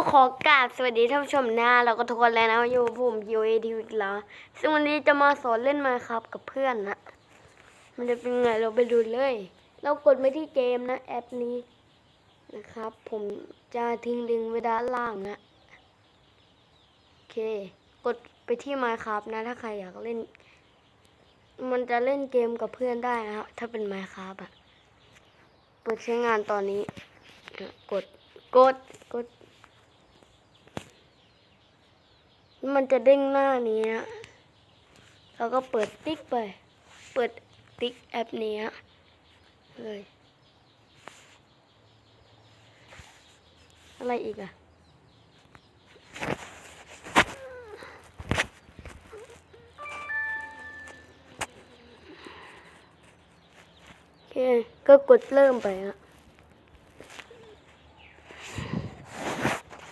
ก็ขอกราบสวัสดีท่านผู้ชมหนะเราก็ทุกคนแล้วนะอยู่ผมยูเอทีอีกแล้ว ซึ่งวันนี้จะมาสอนเล่นมาครับกับเพื่อนนะ มันจะเป็นไงเราไปดูเลย เรากดไปที่เกมนะแอปนี้นะครับ ผมจะทิ้งลิงก์ไว้ด้านล่างนะโอเค กดไปที่มาครับนะ ถ้าใครอยากเล่น มันจะเล่นเกมกับเพื่อนได้นะครับถ้าเป็นไมครับอะเปิดใช้งานตอนนี้ กดกดกด มันจะเด้งหน้านี้นะแล้วก็เปิดติ๊กไป เปิดติ๊กแอปนี้นะเลย อะไรอีกอะโอเค ก็กดเริ่มไปอะ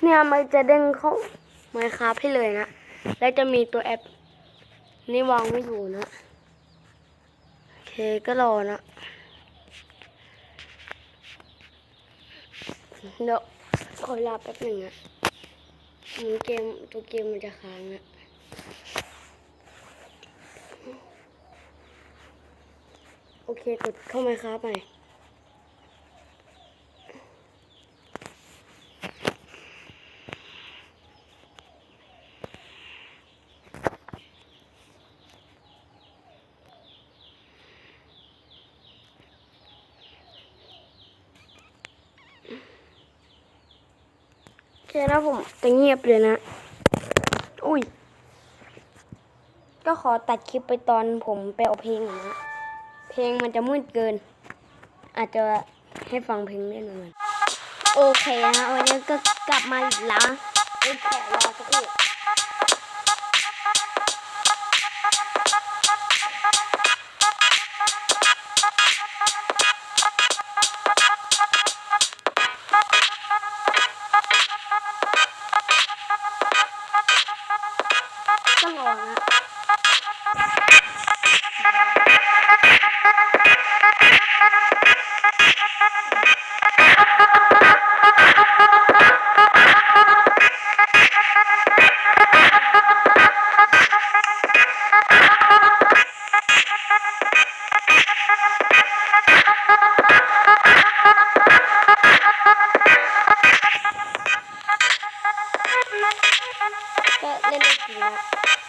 เนี่ยมันจะเด้งเข้า ไมค์ครับให้เลยนะ แล้วจะมีตัวแอป นี่วางไม่อยู่นะ โอเคก็รอนะเดี๋ยวขอลาแป๊บหนึ่งอะมันเกมตัวเกมมันจะค้างอะโอเคกดเข้าไมค์ครับไป เคนะผมจะเงียบเลยนะ อุ้ย ก็ขอตัดคลิปไปตอนผมไปเอาเพลงนะ เพลงมันจะมืดเกิน อาจจะให้ฟังเพลงเล่นเหมือนโอเคนะวันนี้ก็กลับมาอีกแล้ว ก็เ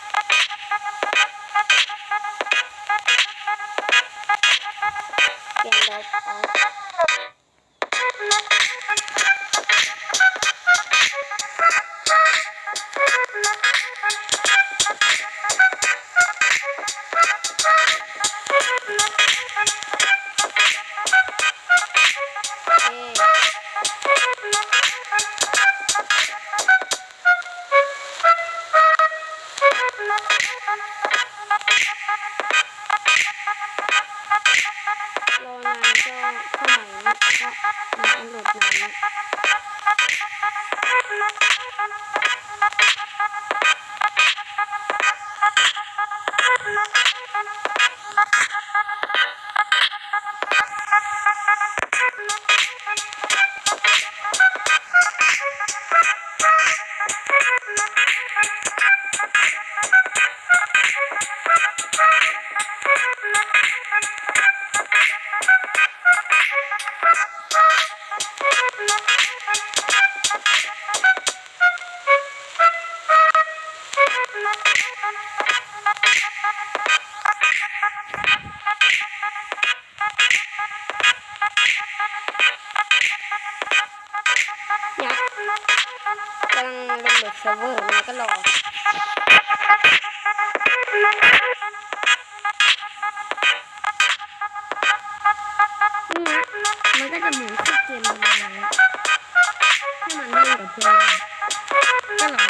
รอนานก็เข้าใหม่นะเพราะมันอันโหลดนานนะเนี่ย กำลังลงโหลดเซิร์ฟเวอร์นะก็รอนี่นะ มันก็จะเหมือนคู่เกมมันนะถ้ามันเล่นกับเพื่อนก็หรอ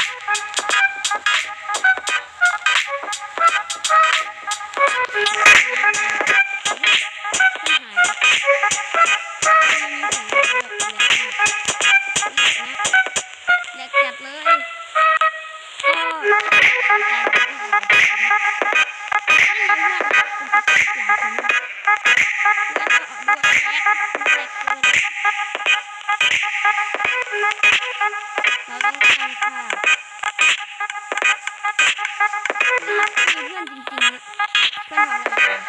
แหลกจัดเลยก็ Ben anlamadım.